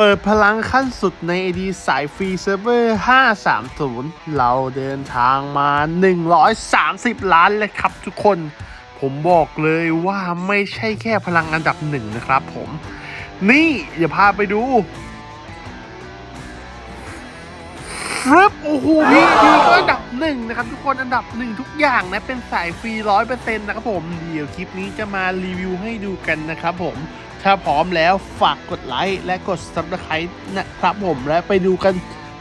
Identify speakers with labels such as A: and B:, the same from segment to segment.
A: เปิดพลังขั้นสุดใน AD สายฟรีเซิร์ฟเวอร์ 530 เราเดินทางมา 130 ล้านเลยครับทุกคน ผมบอกเลยว่าไม่ใช่แค่พลังอันดับหนึ่งนะครับผม นี่อย่าพาไปดูฟรึบโอ้โหพี่พี่ก็อันดับหนึ่งนะครับ ทุกคนอันดับหนึ่งทุกอย่างนะเป็นสายฟรีร้อยเปอร์เซ็นต์นะครับผม เดี๋ยวคลิปนี้จะมารีวิวให้ดูกันนะครับผม ถ้าพร้อมแล้วฝากกดไลค์และกด subscribe นะครับผมและไปดูกัน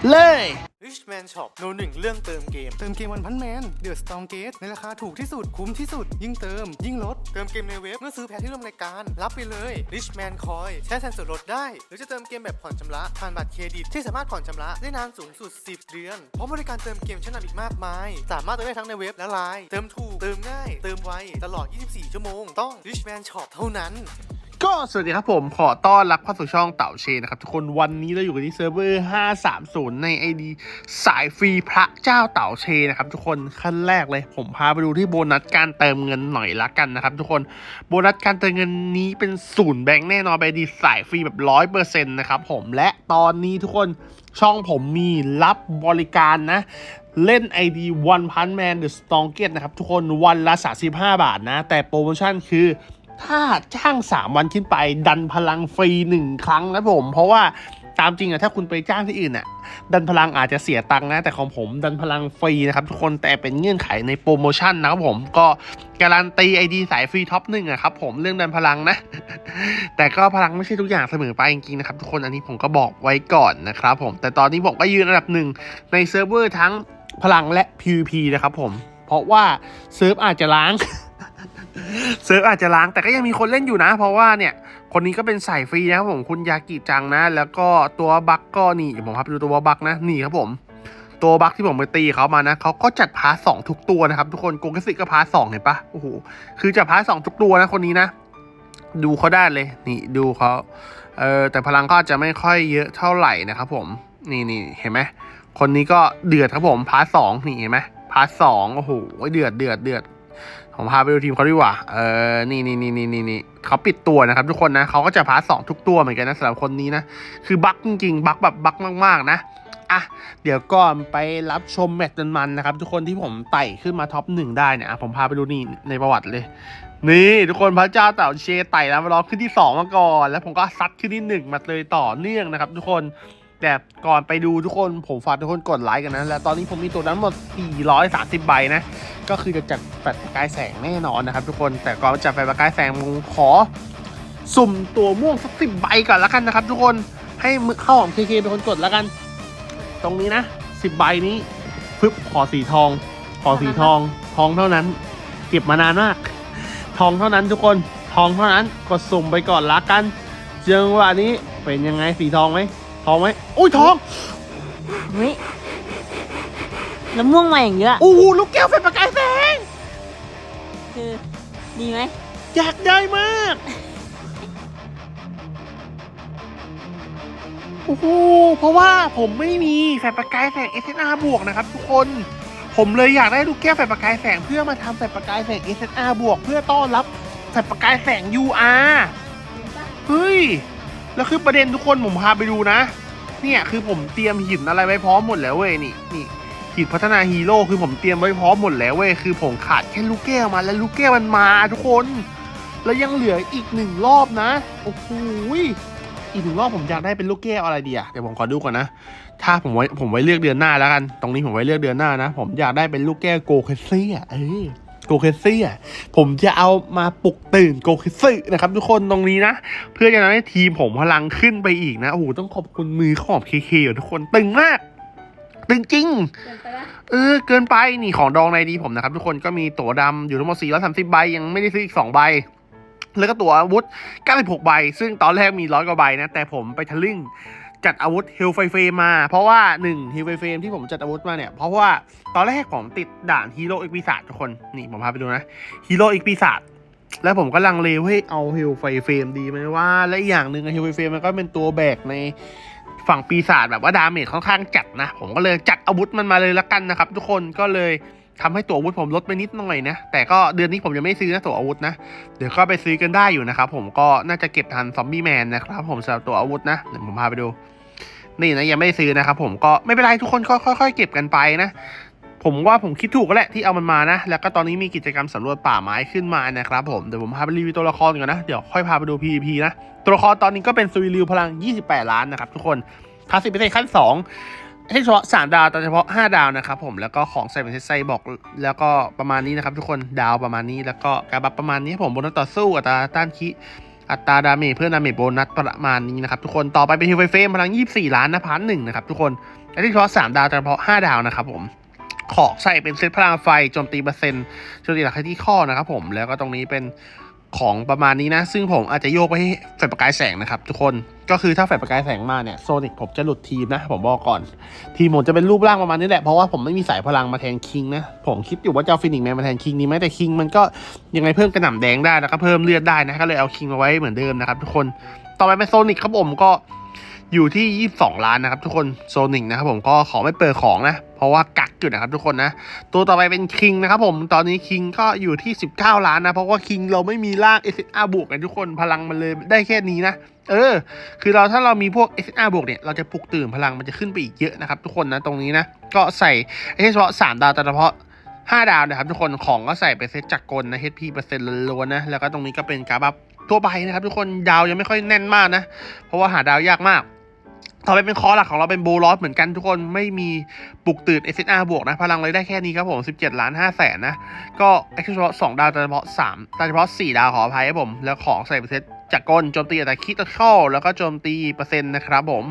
A: เลย
B: Richman Shop โนหนึ่งเรื่องเติมเกม
C: เติมเกมวันพันแมนเดือดสตองเกตในราคาถูกที่สุด คุ้มที่สุด ยิ่งเติม ยิ่งลด
B: เติมเกมในเว็บเมื่อซื้อแพ็คที่ร่วมรายการ รับไปเลย Richman Coin ใช้แทนส่วนลดได้ หรือจะเติมเกมแบบผ่อนชำระ ผ่านบัตรเครดิต ที่สามารถผ่อนชำระได้นานสูงสุด 10 เดือนพร้อมบริการเติมเกมชั้นนำอีกมากมาย สามารถเติมได้ทั้งในเว็บและไลน์เติมถูกเติมง่าย เติมไวตลอด 24 ชั่วโมง ต้อง Richman Shop เท่านั้น
A: ก็สวัสดีครับผมขอต้อนรับเข้าสู่ช่องเต่าเชนนะครับทุกคนวันนี้เราอยู่กันที่เซิร์ฟเวอร์ 530 ใน ID สายฟรีพระเจ้าเต่าเชนนะครับทุกคนขั้นแรกเลยผมพาไปดูที่โบนัสการเติมเงินหน่อยละกันนะครับทุกคนโบนัสการเติมเงินนี้เป็นศูนย์แบงค์แน่นอนไปดีสายฟรีแบบร้อยเปอร์เซ็นต์นะครับผมและตอนนี้ทุกคนช่องผมมีรับบริการนะเล่น ID One Punch Man The Strongest นะครับทุกคนวันละ 35 บาทนะ แต่โปรโมชั่นคือ ถ้าจ้าง 3 วันขึ้นไป ดันพลังฟรี 1 ครั้งนะผม เพราะว่าตามจริงอะถ้าคุณไปจ้างที่อื่นอะดันพลังอาจจะเสียตังค์นะ แต่ของผมดันพลังฟรีนะครับทุกคนแต่เป็นเงื่อนไขในโปรโมชั่นนะครับผมก็การันตีไอดีสายฟรีท็อปหนึ่งอะครับผมเรื่องดันพลังนะ แต่ก็พลังไม่ใช่ทุกอย่างเสมอไปจริงๆนะครับทุกคนอันนี้ผมก็บอกไว้ก่อนนะครับผมแต่ตอนนี้ผมก็ยืนอันดับหนึ่งในเซิร์ฟเวอร์ทั้งพลังและ PVP นะครับผมเพราะว่าเซิร์ฟอาจจะล้าง เซิร์ฟอาจจะล้างแต่ก็ยังมีคนเล่นอยู่นะ เพราะว่าเนี่ย คนนี้ก็เป็นสายฟรีนะครับผมคุณยากิจังนะ แล้วก็ตัวบัคก็นี่เดี๋ยวผมพาไปดูตัวบัคนะนี่ครับผมตัวบัคที่ผมไปตีเขามานะเขาก็จัดพาร์ทสองทุกตัวนะครับ ทุกคนโกงกสิก็พาร์ทสองเห็นปะโอ้โหคือจัดพาร์ทสองทุกตัวนะคนนี้นะ ดูเขาได้เลย นี่ดูเขาเออแต่พลังก็จจะไม่ค่อยเยอะเท่าไหร่นะครับผมนี่นี่เห็นไหมคนนี้ก็เดือดครับผมพาร์ทสองนี่เห็นไหมพาร์ทสองโอ้โหเดือดเดือดเดือด ผมพาไปดูทีมเขาดีกว่า เออ นี่นี่นี่นี่นี่นี่เขาปิดตัวนะครับ ทุกคนนะเขาก็จะพาสองทุกตัวเหมือนกันนะสำหรับคนนี้นะ คือบั๊กจริงๆ บั๊กแบบบั๊กมากๆ นะอะเดี๋ยวก่อนไปรับชมแมตช์มันนะครับ ทุกคนที่ผมไต่ขึ้นมาท็อปหนึ่งได้เนี่ยผมพาไปดูนี่ในประวัติเลย นี่ทุกคนพระเจ้าเต่าเชไต่แล้วมาล้อขึ้นที่สองมาก่อน แล้วผมก็ซัดขึ้นที่หนึ่งมาเลยต่อเนื่องนะครับ ทุกคน แต่ก่อนไปดูทุกคนผมฝากทุกคนกดไลค์กันนะ และตอนนี้ผมมีตัวนั้นหมด 430 ใบนะ ก็คือจะจัดแฟลชประกายแสงแน่นอนนะครับทุกคน แต่ก่อนจัดแฟลชประกายแสงผมขอ สุ่มตัวม่วงสักสิบใบก่อนล้วกันนะครับทุกคน ให้มือเข้าของเคเคเป็นคนกดล้วกัน ตรงนี้นะสิบใบนี้ปึ๊บขอสีทอง ขอสีทอง ทองเท่านั้น เก็บมานานมาก ทองเท่านั้นทุกคน ทองเท่านั้น กดสุ่มไปก่อนละกัน เจังหวะนี้เป็นยังไงสีทองไหม ทองไหมอุ้ยทอง
D: เฮ้ยแล้วม่วงมาอย่างเยอะ
A: โอ้โหลูกแก้วไฟประกายแสง
D: คือดีไหม
A: อยากได้มากโอ้โหเพราะว่าผมไม่มีแฟลชประกายแสง SNR บวกนะครับทุกคน ผมเลยอยากได้ลูกแก้วแฟลชประกายแสงเพื่อมาทำแฟลชประกายแสง SNR บวกเพื่อต้อนรับแฟลชประกายแสง UR เฮ้ย แล้วคือประเด็นทุกคนผมพาไปดูนะ เนี่ยคือผมเตรียมหินอะไรไว้พร้อมหมดแล้วเว้ยนี่นี่หินพัฒนาฮีโร่คือผมเตรียมไว้พร้อมหมดแล้วเว้ยคือผมขาดแค่ลูกแก้วมาแล้วลูกแก้วมันมาทุกคน แล้วยังเหลืออีกหนึ่งรอบนะโอ้โหอีกหนึ่งรอบผมอยากได้เป็นลูกแก้วอะไรดีอะเดี๋ยวผมขอดูก่อนนะถ้าผมไว้ผมไว้เลือกเดือนหน้าแล้วกัน ตรงนี้ผมไว้เลือกเดือนหน้านะ ผมอยากได้เป็นลูกแก้วโกเคเซียเออ โกเคเซียผมจะเอามาปลุกตื่นโกเคเซียนะครับทุกคนตรงนี้นะ เพื่อจะทำให้ทีมผมพลังขึ้นไปอีกนะ โอ้โห ต้องขอบคุณมือของเคเคทุกคนตึงมาก ตึงจริงเออเกินไปนี่ของดองในดีผมนะครับ ทุกคนก็มีตั๋วดำอยู่ทั้งหมด430ใบยังไม่ได้ซื้ออีก2ใบแล้วก็ตั๋วอาวุธ96ใบ ซึ่งตอนแรกมีร้อยกว่าใบนะ แต่ผมไปทะลึ่ง จัดอาวุธเฮลไฟเฟรมมา เพราะว่า1เฮลไฟเฟรมที่ผมจัดอาวุธมาเนี่ย เพราะว่าตอนแรกผมติดด่านฮีโร่อีกปีศาจทุกคน นี่ผมพาไปดูนะฮีโร่อีกปีศาจแล้วผมก็ลังเลว่าเฮ้ยเอาเฮลไฟเฟรมดีไหมว่า และอีกอย่างหนึ่งเฮลไฟเฟรมมันก็เป็นตัวแบกในฝั่งปีศาจแบบว่าดาเมจค่อนข้างจัดนะ ผมก็เลยจัดอาวุธมันมาเลยละกันนะครับ ทุกคนก็เลย ทำให้ตัวอาวุธผมลดไปนิดหน่อยนะ แต่ก็เดือนนี้ผมยังไม่ซื้อนะตัวอาวุธนะ เดี๋ยวก็ไปซื้อกันได้อยู่นะครับผมก็น่าจะเก็บทันซอมบี้แมนนะครับผมสำหรับตัวอาวุธนะเดี๋ยวผมพาไปดู นี่นะยังไม่ซื้อนะครับผมก็ไม่เป็นไรทุกคนค่อยๆเก็บกันไปนะผมว่าผมคิดถูกแล้วแหละที่เอามันมานะ แล้วก็ตอนนี้มีกิจกรรมสำรวจป่าไม้ขึ้นมานะครับผม เดี๋ยวผมพาไปรีวิวตัวละครก่อนนะ เดี๋ยวค่อยพาไปดู PVP นะ ตัวละครตอนนี้ก็เป็นซูริลิวพลัง 28 ล้านนะครับทุกคนคลาสสิกพิเศษขั้น 2 ให้เฉพาะ3ดาวแต่เฉพาะ5ดาวนะครับผมแล้วก็ของใส่เป็นเซตไซบอกแล้วก็ประมาณนี้นะครับทุกคนดาวประมาณนี้แล้วก็การบัฟประมาณนี้ผมบนต่อสู้อัตราต้านคิอัตราดาเมจเพื่อนดาเมจโบนัสประมาณนี้นะครับทุกคนต่อไปเป็นฮิวไฟเฟมพลัง 24 ล้านนะพาร์ทหนึ่งนะครับทุกคนอันที่เฉพาะ 3 ดาวแต่เฉพาะ 5 ดาวนะครับผมของใส่เป็นเซตพลังไฟโจมตีเปอร์เซ็นต์โจมตีหลักที่ข้อนะครับผมแล้วก็ตรงนี้เป็น ของประมาณนี้นะ ซึ่งผมอาจจะโยกไปให้แฟลชประกายแสงนะครับทุกคนก็คือถ้าแฟลชประกายแสงมาเนี่ยโซนิกผมจะหลุดทีมนะ ผมบอกก่อน ทีมผมจะเป็นรูปร่างประมาณนี้แหละ เพราะว่าผมไม่มีสายพลังมาแทนคิงนะ ผมคิดอยู่ว่าจะเอาฟินิกแมนมาแทนคิงดีไหมแต่คิงมันก็ยังไงเพิ่มกระหน่ำแดงได้แล้วก็เพิ่มเลือดได้นะก็เลยเอาคิงมาไว้เหมือนเดิมนะครับทุกคนต่อไปเป็นโซนิกครับผมก็ อยู่ที่ 22 ล้านนะครับทุกคนโซนิกนะครับผมก็ขอไม่เปิดของนะ เพราะว่ากักอยู่นะครับทุกคนนะ ตัวต่อไปเป็นคิงนะครับผมตอนนี้คิงก็อยู่ที่ 19 ล้านนะ เพราะว่าคิงเราไม่มีร่าง s อ r บวกกันทุกคนพลังมันเลยได้แค่นี้นะ เออ คือเราถ้าเรามีพวก s อ r บวกเนี่ย เราจะปลุกตื่นพลังมันจะขึ้นไปอีกเยอะนะครับทุกคนนะตรงนี้นะ ก็ใส่ไอ้เฉพาะ 3 ดาวแต่เฉพาะ5ดาวนะครับทุกคนของก็ใส่ไปเซตจักกลนะ HP เปอร์เซ็นต์ล้วนๆนะ แล้วก็ตรงนี้ก็เป็นการบัฟทั่วไปนะครับทุกคนดาวยังไม่ค่อยแน่นมากนะ เพราะว่าหาดาวยากมาก ต่อไปเป็นคอหลักของเราเป็นโบลอสเหมือนกันทุกคนไม่มีปลุกตื่น SNR บวกนะ พลังเลยได้แค่นี้ครับผม 17 ล้าน5แสนนะ ก็ไอ้เฉพาะ2ดาวแต่เฉพาะ3แต่เฉพาะ 4 ดาวขออภัยครับผม แล้วของใส่เซต จากกลโจมตีแต่คิดเข้าแล้วก็โจมตีเปอร์เซ็นต์นะครับผม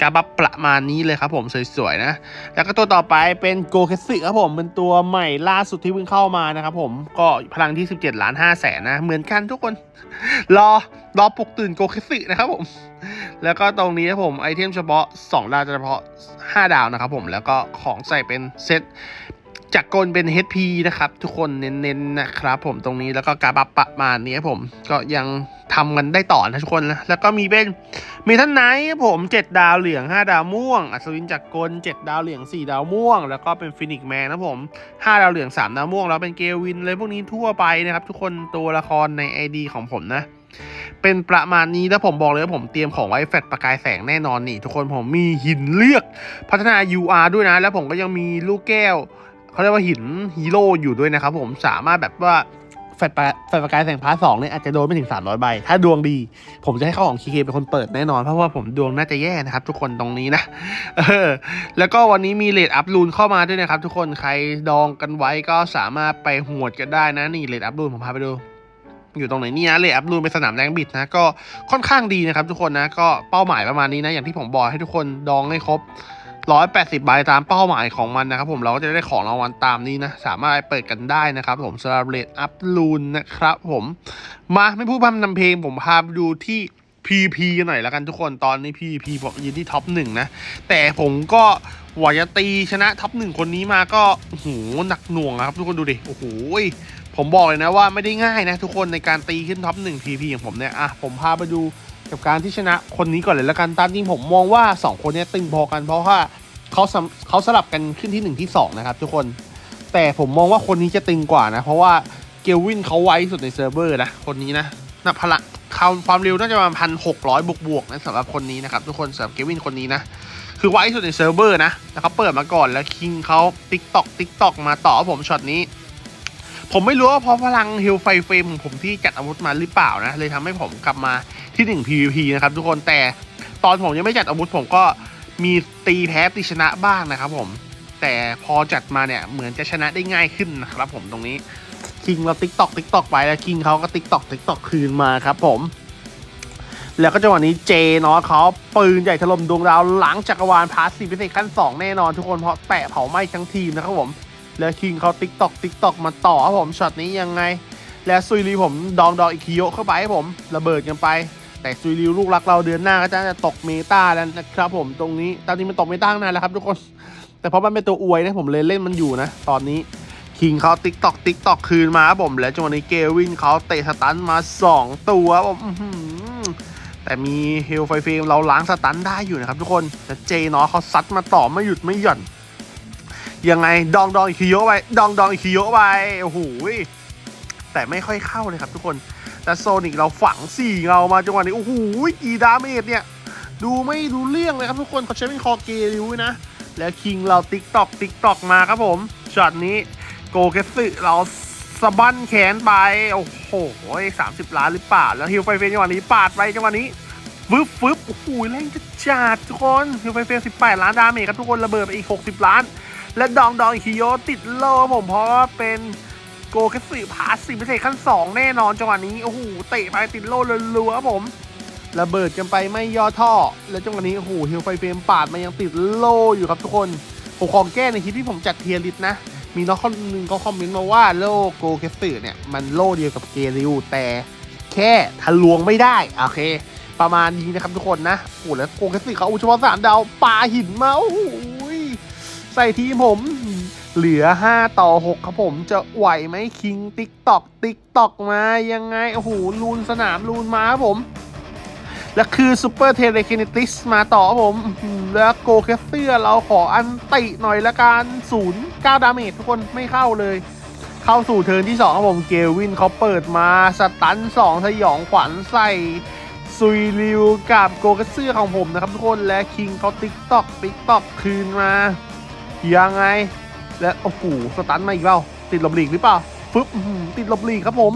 A: การบัฟประมาณนี้เลยครับผมสวยๆนะ แล้วก็ตัวต่อไปเป็นโกเคสึครับผมเป็นตัวใหม่ล่าสุดที่เพิ่งเข้ามานะครับผมก็พลังที่ 17ล้าน5แสนนะ เหมือนกันทุกคน รอรอปลุกตื่นโกเคสึนะครับผม แล้วก็ตรงนี้ครับผมไอเทมเฉพาะ 2 ดาวเฉพาะ 5 ดาวนะครับผมแล้วก็ของใส่เป็นเซต จากกลเป็น HP นะครับ ทุกคนเน้นๆนะครับผมตรงนี้แล้วก็การบัฟประมาณนี้ผมก็ยังทำกันได้ต่อนะทุกคนนะแล้วก็มีเป็นเมทัลไนท์ครับผม 7 ดาวเหลือง 5 ดาวม่วง อัศวินจากกล 7 ดาวเหลือง 4 ดาวม่วง แล้วก็เป็นฟินิกแมนนะผม 5 ดาวเหลือง 3 ดาวม่วง แล้วเป็นเกลวินเลยพวกนี้ทั่วไปนะครับ ทุกคนตัวละครใน ID ของผมนะเป็นประมาณนี้แล้วผมบอกเลยว่าผมเตรียมของไว้แฟลชประกายแสงแน่นอนนี่ ทุกคนผมมีหินเลือกพัฒนา UR ด้วยนะ แล้วผมก็ยังมีลูกแก้ว เขาเรียกว่าหินฮีโร่อยู่ด้วยนะครับผมสามารถแบบว่าแฟลชประแฟลชกายแสงพาร์ทสองเนี่ยอาจจะโดนไม่ถึง 300 ใบ ถ้าดวงดี ผมจะให้เข้าของคีเคเป็นคนเปิดแน่นอน เพราะว่าผมดวงน่าจะแย่นะครับทุกคนตรงนี้นะเออแล้วก็วันนี้มีเลดอัพรูนเข้ามาด้วยนะครับ ทุกคนใครดองกันไว้ก็สามารถไปหวดกันได้นะนี่เลดอัพรูนผมพาไปดู อยู่ตรงไหนนี่นะเลดอัพรูนเป็นสนามแรงบิดนะก็ค่อนข้างดีนะครับ ทุกคนนะก็เป้าหมายประมาณนี้นะอย่างที่ผมบอกให้ทุกคนดองให้ครบ 180ใบตามเป้าหมายของมันนะครับผมเราก็จะได้ของรางวัลตามนี้นะ สามารถเปิดกันได้นะครับผมสำหรับเลดอัพรูนนะครับผมมาไม่พูดพร่ำนำเพลงผมพาไปดูที่ PP กันหน่อยแล้วกันทุกคนตอนนี้ PP ผมยืนที่ท็อปหนึ่งนะ แต่ผมก็หวังจะตีชนะท็อปหนึ่งคนนี้มาก็โอ้โหหนักหน่วงครับ ทุกคนดูดิโอ้โหผมบอกเลยนะว่าไม่ได้ง่ายนะ ทุกคนในการตีขึ้นท็อปหนึ่ง PP อย่างผมเนี่ยอะผมพาไปดู กับการที่ชนะคนนี้ก่อนเลยแล้วกันตามจริงผมมองว่า 2 คนนี้ตึงพอกันเพราะว่าเขาสำเขาสลับกันขึ้นที่ 1 ที่ 2 นะครับทุกคน แต่ผมมองว่าคนนี้จะตึงกว่านะ เพราะว่าเกลวินเขาไวสุดในเซิร์ฟเวอร์นะคนนี้นะนับพละความความเร็วน่าจะประมาณพันหกร้อยบวกบวกๆนะสำหรับคนนี้นะครับทุกคนสำหรับเกลวินคนนี้นะคือไวสุดในเซิร์ฟเวอร์นะแล้วเขาเปิดมาก่อนแล้วคิงเขาติ๊กตอกติ๊กตอกมาต่อผมช็อตนี้ผมไม่รู้ว่าเพราะพลังฮิลไฟเฟรมของผมที่จัดอาวุธมาหรือเปล่านะเลยทำให้ผมกลับมา ที่ 1 PVP นะครับทุกคนแต่ตอนผมยังไม่จัดอาวุธผมก็มีตีแพ้ตีชนะบ้างนะครับผมแต่พอจัดมาเนี่ยเหมือนจะชนะได้ง่ายขึ้นนะครับผมตรงนี้คิงเราติ๊กตอกติ๊กตอกไปแล้วคิงเขาก็ติ๊กตอกติ๊กตอกคืนมาครับผม แล้วก็จังหวะนี้เจเนาะเขาปืนใหญ่ถล่มดวงดาวหลังจักรวาลพาสซีพิเศษขั้น 2 แน่นอนทุกคนเพราะแปะเผาไหม้ทั้งทีมนะครับผม แล้วคิงเขาติ๊กตอกติ๊กตอกมาต่อครับผมช็อตนี้ยังไง แล้วซุยรีผมดองดองอีกคิโยเข้าไปให้ผมระเบิดกันไป แต่ซุยรีลูกรักเราเดือนหน้าก็จะตกเมตาแล้วนะครับผมตรงนี้ตอนนี้มันตกเมตาตั้งนานแล้วครับทุกคน แต่เพราะมันเป็นตัวอวยนะผมเลยเล่นมันอยู่นะ ตอนนี้คิงเขาติ๊กตอกติ๊กตอกคืนมาครับผมแล้วจังหวะนี้เกวินเขาเตะสตันมา 2 ตัวผมแต่มีเฮลไฟเฟมเราล้างสตันได้อยู่นะครับทุกคนแต่เจเนาะเขาซัดมาต่อไม่หยุดไม่หย่อนยังไงดองดองอิคิโยะไปดองดองอิคิโยะไปโอ้โห แต่ไม่ค่อยเข้าเลยครับทุกคน แต่โซนิกเราฝังสี่เงามาจังหวะนี้ โอ้โหกี่ดาเมจเนี่ย ดูไม่ดูเรื่องเลยครับทุกคนเขาใช้เป็นคอเกริวนะ แล้วคิงเราติ๊กตอกติ๊กตอกมาครับผมช็อตนี้โกเกสึเราสะบั้นแขนไป โอ้โหสามสิบล้านหรือเปล่า แล้วฮิวไฟเฟนจังหวะนี้ปาดไปจังหวะนี้ฟึบฟึบโอ้โหแรงจะจัดทุกคนฮิวไฟเฟนสิบแปดล้านดาเมจครับทุกคนระเบิดไปอีกหกสิบล้าน และดองดองคิโยติดโลครับผมเพราะว่าเป็น โกเกสึพาสิพิเศษขั้นสองแน่นอนจังหวะนี้ โอ้โห เตะไปติดโลรัวๆครับผม ระเบิดกันไปไม่ย่อท่อ แล้วจังหวะนี้ โอ้โหฮิลไฟเฟรมปาดมายังติดโล่อยู่ครับทุกคนผมขอแก้ในคลิปที่ผมจัดเทียร์ลิสนะ มีน้องคนหนึ่งเขาคอมเมนต์มาว่าโล่โกเคสตื่เนี่ย มันโล่เดียวกับเกริวแต่แค่ทะลวงไม่ได้ โอเค ประมาณนี้นะครับทุกคนนะโอ้โหแล้วโกเคสตื่เขาอุชพรสามดาวปาหินมาโอ้โหใส่ทีผม เหลือ 5 ต่อ 6 ครับผมจะไหวไหมคิงติ๊กตอกติ๊กตอกมายังไง โอ้โหลูนสนามลูนมาครับผม และคือซูเปอร์เทเลคินติสมาต่อครับผม แล้วโกแคสเซียเราขออันติหน่อยละกันศูนย์เก้าดาเมจทุกคนไม่เข้าเลย เข้าสู่เทิร์นที่2ครับผมเกลวินเขาเปิดมาสตัน2สยองขวัญใส่ซุยริวกับโกแคสเซียของผมนะครับทุกคนและคิงเขาติ๊กตอกติ๊กตอกคืนมา ยังไง และโอ้โหสตันมาอีกเปล่าติดหลบหลีกหรือเปล่าฟึบติดหลบหลีกครับผม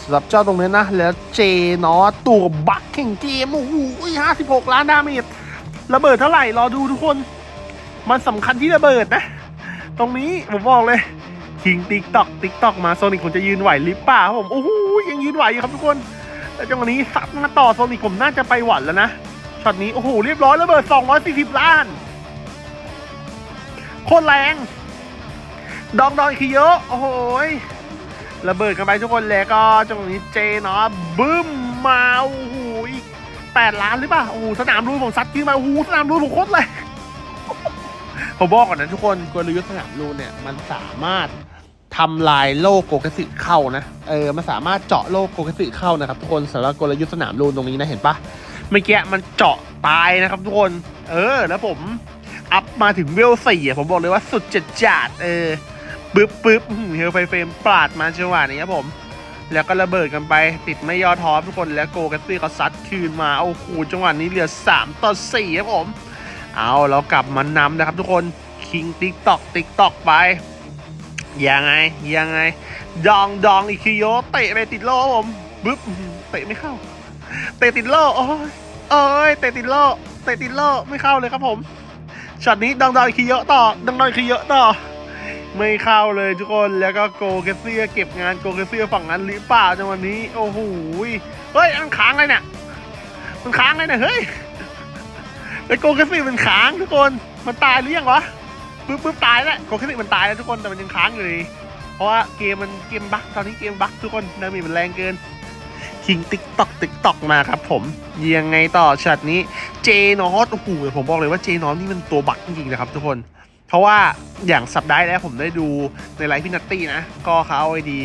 A: สำหรับเจ้าตรงนี้นะ แล้วเจเนาะตัวบักแข่งเกมโอ้โหห้าสิบหกล้านดาเมจระเบิดเท่าไหร่ รอดูทุกคน มันสำคัญที่ระเบิดนะ ตรงนี้ผมบอกเลยคิงติ๊กตอกติ๊กตอกมาโซนิกผมจะยืนไหวหรือเปล่าครับผมโอ้โหยังยืนไหวอยู่ครับทุกคนแต่จังหวะนี้ซัดมาต่อโซนิกผมน่าจะไปหวันแล้วนะช็อตนี้โอ้โหเรียบร้อยระเบิด240ล้านโคตรแรง ดองดองอีกเยอะโอ้โหระเบิดกันไปทุกคนแล้วก็จังหวะนี้เจเนาะบึ้มมาโอ้โหอีกแปดล้านหรือเปล่าโอ้โหสนามรูนผมซัดขึ้นมาโอ้โหสนามรูนผมโคตรเลยผมบอกก่อนนะทุกคนกลยุทธ์สนามรูนเนี่ยมันสามารถทำลายโลกโกกสิเข้านะเออมันสามารถเจาะโลกโกกสิเข้านะครับทุกคนสำหรับกลยุทธ์สนามรูนตรงนี้นะเห็นปะเมื่อกี้มันเจาะตายนะครับทุกคน เออ แล้วผมอัพมาถึงเวลสี่ผมบอกเลยว่าสุดจัดจัดเออ ปึ๊บปึ๊บเฮลไฟเฟรมปาดมาจังหวะนี้ครับผม แล้วก็ระเบิดกันไป ติดไม่ย่อท้อทุกคนแล้วโกกันซี่เขาซัดคืนมาโอ้โหจังหวะนี้เหลือ 3 ต่อ 4 ครับผม เอาเรากลับมานำนะครับทุกคนคิงติ๊กตอกติ๊กตอกไปยังไงยังไง ดองดองอีคิโยเตะไปติดโล่ครับผมปึ๊บเตะไม่เข้า เตะติดโล่โอ้ยโอ้ยเตะติดโล่เตะติดโล่ไม่เข้าเลยครับผมช็อตนี้ดองดองอีคิโยต่อดองดองอีคิโยต่อ ไม่เข้าเลยทุกคนแล้วก็โกเกเซียเก็บงานโกเกเซียฝั่งนั้นหรือเปล่าจังวันนี้ โอ้โหเฮ้ยมันค้างเลยเนี่ยมันค้างเลยเนี่ยเฮ้ยแล้วโกเกเซียมันค้างทุกคนมันตายหรือยังวะปึ๊บปึ๊บตายแล้วโกเกเซียมันตายแล้วทุกคนแต่มันยังค้างอยู่เลยเพราะว่าเกมมันเกมบั๊กตอนนี้เกมบั๊กทุกคนดาเมจมันแรงเกินคิงติ๊กตอกติ๊กตอกมาครับผมยังไงต่อช็อตนี้เจนอตโอ้โหผมบอกเลยว่าเจนอตนี่มันตัวบั๊กจริงๆนะครับทุกคน เพราะว่าอย่างสัปดาห์แล้วผมได้ดูในไลฟ์พี่นัตตี้นะ ก็เขาเอาไอดี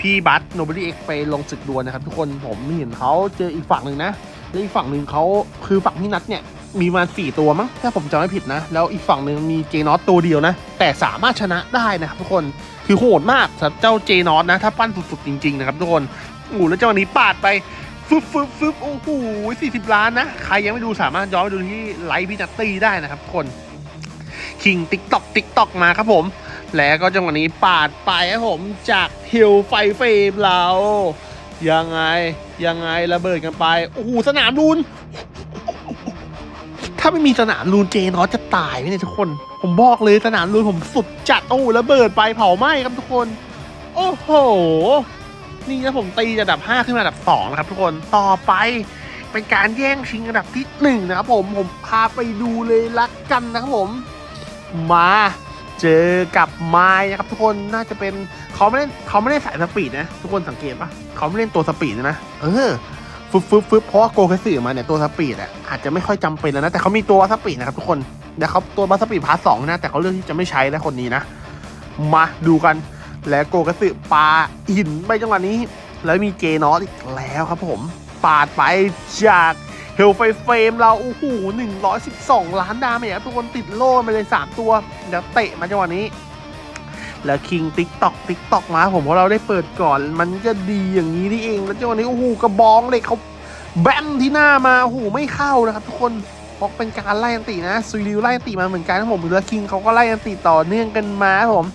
A: พี่บัตโนบ o ดี้เอ็กไปลงศึกดวลนะครับทุกคนผมเห็นเขาเจออีกฝั่งหนึ่งนะแล้วอีกฝั่งหนึ่งเขาคือฝั่งพี่นัทเนี่ยมีมาสี่ตัวมั้งถ้าผมจำไม่ผิดนะ แล้วอีกฝั่งหนึ่งมีเจนอตตัวเดียวนะ แต่สามารถชนะได้นะครับทุกคนคือโหดมากสำหรับเจ้าเจนอตนะ ถ้าปั้นสุดๆจริงๆนะครับทุกคนโอ้โหแล้วเจ้าวันนี้ปาดไปฟึบฟึบฟึบโอ้โหสี่สิบล้านนะ ใครยังไม่ดูสามารถย้อนไปดูที่ไลฟ์พี่นัตตี้ได้นะครับทุกคน คิงติ๊กตอกติ๊กตอกมาครับผม แล้วก็จังหวะนี้ปาดไปครับผมจากฮิลไฟเฟมเรายังไงยังไงระเบิดกันไปโอ้โหสนามลูน ถ้าไม่มีสนามลูนเจนอจะตายไหมเนี่ยทุกคน ผมบอกเลยสนามลูนผมสุดจัดโอ้ระเบิดไปเผาไหม้ครับทุกคน โอ้โห นี่นะผมตีจากอันดับ 5 ขึ้นมาอันดับ2นะครับทุกคนต่อไปเป็นการแย่งชิงอันดับที่หนึ่งนะครับผมผมพาไปดูเลยละกันนะครับผม มาเจอกับไม้นะครับทุกคนน่าจะเป็นเขาไม่เล่นเขาไม่ได้สายสปีดนะ ทุกคนสังเกตปะเขาไม่เล่นตัวสปีดนะเออฟึบฟึบฟึบเพราะว่าโกเคสึมาเนี่ยตัวสปีดอะอาจจะไม่ค่อยจำเป็นแล้วนะ แต่เขามีตัวสปีดนะครับทุกคนแต่เขาตัวบัสปีดพาร์ทสองนะ แต่เขาเลือกที่จะไม่ใช้แล้วคนนี้นะ มาดูกันและโกกสึปาหินไปจังหวะนี้ แล้วมีเจนอสอีกแล้วครับผม ปาดไปจาก ฮฮลไฟเฟรมเราโอ้โห112 ล้านดาเมจทุกคนติดโล่มาเลย 3 ตัว เดี๋ยวเตะมาจังหวะนี้ แล้วคิงติ๊กตอกติ๊กตอกมาผมเพราะเราได้เปิดก่อน มันก็ดีอย่างนี้นี่เอง แล้วจังหวะนี้โอ้โหกระบองเลยเขาแบมที่หน้ามาโอ้โหไม่เข้านะครับทุกคนเพราะเป็นการไล่อันตินะซุยริวไล่อันติมาเหมือนกันนะผมแล้วคิงเขาก็ไล่อันติต่อเนื่องกันมาครับผม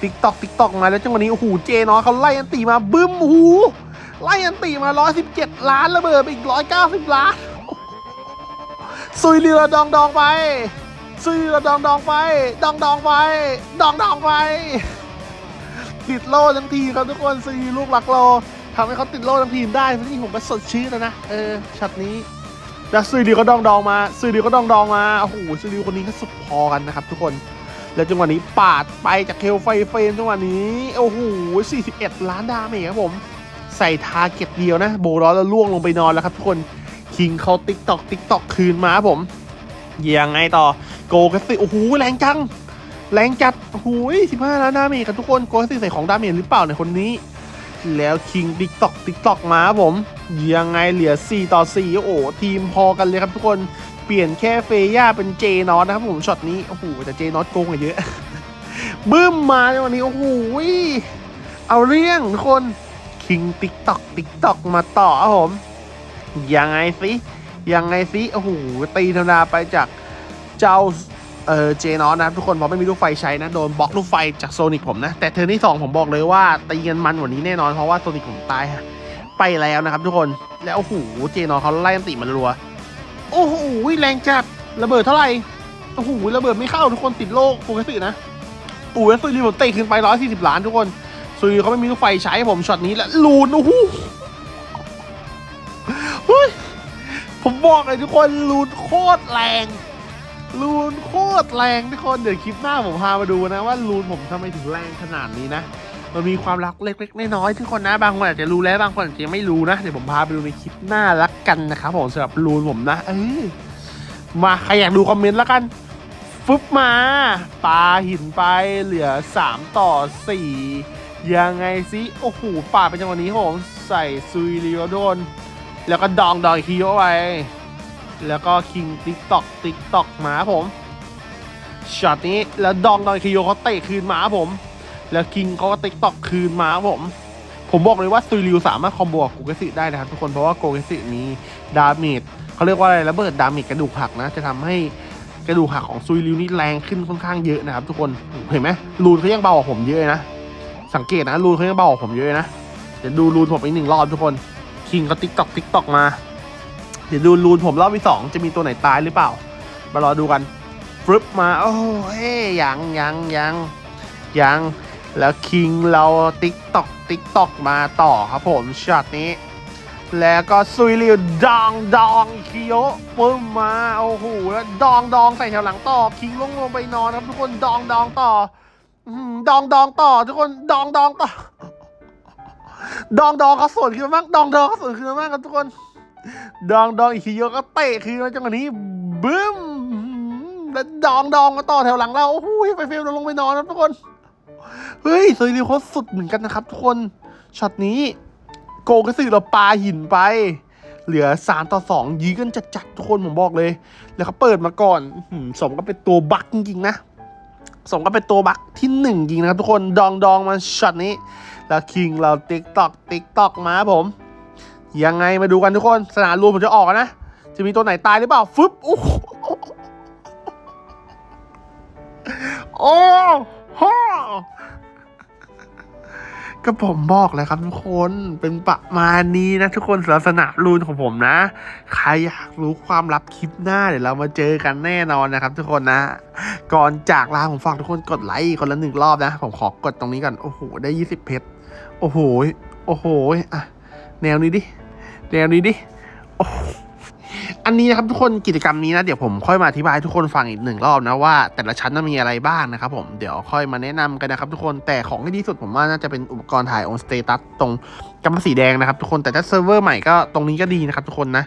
A: ติ๊กตอกติ๊กตอกมาแล้วจังหวะนี้โอ้โหเจเนอะเขาไล่อันติมาบึ้มโอ้โหไล่อันติมา 117 ล้านระเบิดไปอีก 190 ล้าน ซุยเริวดองดองไปซุยเริวดองดองไป ดองดองไป ดองดองไป ติดโล่ทั้งทีครับทุกคนซีลูกหลักโลทำให้เขาติดโล่ทั้งทีมได้นี่ผมก็สดชื่นแล้วนะ เออช็อตนี้ แล้วซีดีก็ดองดองมาซีดีก็ดองดองมา โอ้โหซีดีคนนี้ก็สุดพอกันนะครับ ทุกคน แล้วจังหวะนี้ปาดไปจากเคลไฟเฟรมจังหวะนี้ โอ้โห 41 ล้านดาเมจครับผม ใส่ทาร์เก็ตเดียวนะ โบร้อนแล้วล่วงลงไปนอนแล้วครับทุกคน คิงเขาติ๊กตอกติ๊กตอกคืนมาผมยังไงต่อโกกัสซิโอ้โหแรงจัง แรงจัดหูยสิบห้าล้านดาเมจครับทุกคนโกสิใส่ของดาเมจหรือเปล่าในคนนี้ แล้วคิงติ๊กตอกติ๊กตอกมาผมยังไงเหลือ 4 ต่อ 4 โอ้โหทีมพอกันเลยครับทุกคนเปลี่ยนแค่เฟย่าเป็นเจนอตนะครับผมช็อตนี้โอ้โหแต่เจนอตโกงกว่าเยอะบึ้มมาในวันนี้โอ้โหเอาเรื่องทุกคนคิงติ๊กตอกติ๊กตอกมาต่อครับผม ยังไงสิยังไงสิโอ้โหตีธรรมดาไปจากเจ้าเออเจนอสนะครับทุกคนเพราะไม่มีลูกไฟใช้นะ โดนบล็อกลูกไฟจากโซนิกผมนะ แต่เทอร์นที่ 2 ผมบอกเลยว่า ตีกันมันกว่านี้แน่นอนเพราะว่าโซนิกผมตายฮะไปแล้วนะครับทุกคนแล้วโอ้โหเจนอสเขาไล่ติมันรัว โอ้โหแรงจัดระเบิดเท่าไหร่โอ้โหระเบิดไม่เข้าทุกคนติดโลกปูกระสือนะปูกระสือรีผมเตะขึ้นไป140ล้านทุกคนซุยเขาไม่มีลูกไฟใช้ผมช็อตนี้และลูนโอ้โห เฮ้ยผมบอกเลยทุกคนลูนโคตรแรงลูนโคตรแรงทุกคนเดี๋ยวคลิปหน้าผมพามาดูนะว่าลูนผมทำไมถึงแรงขนาดนี้นะมันมีความรักเล็กๆน้อยๆทุกคนนะบางคนอาจจะรู้แล้วบางคนอาจจะไม่รู้นะเดี๋ยวผมพาไปดูในคลิปหน้าละกันนะครับผมสำหรับลูนผมนะเออมาใครอยากดูคอมเมนต์ละกันฟึบมาปาหินไปเหลือ 3 ต่อ 4 ยังไงสิ โอ้โหป่าเป็นจังหวะนี้ผมใส่ซุยริโอโดน แล้วก็ดองดองคิโยไปแล้วก็คิงติ๊กตอกติ๊กตอกหมาผมช็อตนี้แล้วดองดองคิโยเขาเตะคืนหมาผม แล้วคิงเขาก็ติ๊กตอกคืนหมาผม ผมบอกเลยว่าซุยริวสามารถคอมโบกับโกเกสิได้นะครับทุกคนเพราะว่าโกเกสิมีดาเมจเขาเรียกว่าอะไรระเบิดดาเมจกระดูกหักนะ จะทำให้กระดูกหักของซุยริวนี่แรงขึ้นค่อนข้างเยอะนะครับ ทุกคนเห็นไหมรูนเขายังเบากว่าผมเยอะนะสังเกตนะรูนเขายังเบากว่าผมเยอะนะเดี๋ยวดูรูนผมอีกหนึ่งรอบทุกคน คิงเขาติ๊กตอกติ๊กตอกมา เดี๋ยวดูรูนผมรอบที่สองจะมีตัวไหนตายหรือเปล่า มารอดูกันฟึบมา โอ้เฮ้ยยังยังยังยังแล้วคิงเราติ๊กตอกติ๊กตอกมาต่อครับผมช็อตนี้ แล้วก็ซุยริวดองดองคิโยปึ้มมาโอ้โหแล้วดองดองใส่แถวหลังต่อ คิงลงลงไปนอนครับทุกคนดองดองต่ออื้อหือดองดองต่อ ทุกคนดองดองต่อ ดองดองเขาสวนขึ้นมาบ้างดองดองเขาสวนขึ้นมาบ้างครับทุกคน ดองดองอีกทีโยก็เตะคืนมาจังหวะนี้บึ้มแล้วดองดองมาต่อแถวหลังเราโอ้โหไปเฟลลงไปนอนนะทุกคนเฮ้ยซุริวเขาสุดเหมือนกันนะครับ ทุกคนช็อตนี้ โกกระสือเราปาหินไป เหลือ3ต่อ2ยื้อกันจัดๆทุกคนผมบอกเลย แล้วเขาเปิดมาก่อนสมก็เป็นตัวบักจริงๆนะสมก็เป็นตัวบักที่หนึ่งจริงนะครับทุกคนดองดองมาช็อตนี้ แล้วคิงเราติ๊กตอกติ๊กตอกมาครับผม ยังไงมาดูกันทุกคนสนามรวมผมจะออกนะ จะมีตัวไหนตายหรือเปล่าฟึบโอ้โหโอ้โหก็ผมบอกเลยครับทุกคนเป็นประมาณนี้นะ ทุกคนสำหรับสนามรูนของผมนะ ใครอยากรู้ความลับคลิปหน้าเดี๋ยวเรามาเจอกันแน่นอนนะครับ ทุกคนนะ ก่อนจากลาผมฝากทุกคนกดไลค์คนละหนึ่งรอบนะ ผมขอกดตรงนี้ก่อน โอ้โห ได้ยี่สิบเพชร โอ้โห โอ้โห อะ แนวนี้ดิ แนวนี้ดิ โอ้ อันนี้นะครับทุกคนกิจกรรมนี้นะเดี๋ยวผมค่อยมาอธิบายให้ทุกคนฟังอีกหนึ่งรอบนะว่าแต่ละชั้นนั้นมีอะไรบ้างนะครับผมเดี๋ยวค่อยมาแนะนำกันนะครับทุกคนแต่ของที่ดีสุดผมว่าน่าจะเป็นอุปกรณ์ถ่ายองสเตตัสตรงกำมะสีแดงนะครับทุกคนแต่ถ้าเซิร์ฟเวอร์ใหม่ก็ตรงนี้ก็ดีนะครับทุกคนนะ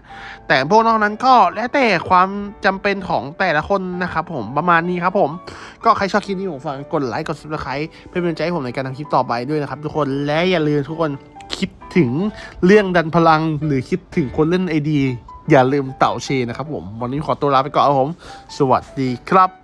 A: แต่พวกนอกนั้นก็แล้วแต่ความจำเป็นของแต่ละคนนะครับผมประมาณนี้ครับผมก็ใครชอบคลิปนี้ผมฝากกดไลค์กด subscribe เพื่อเป็นกำลังใจให้ผมในการทำคลิปต่อไปด้วยนะครับทุกคนและอย่าลืมทุกคนคิดถึงเรื่องดันพลังหรือคิดถึงคนเล่นไอดี อย่าลืมเต่าเชนะครับผม วันนี้ขอตัวลาไปก่อนครับผม สวัสดีครับ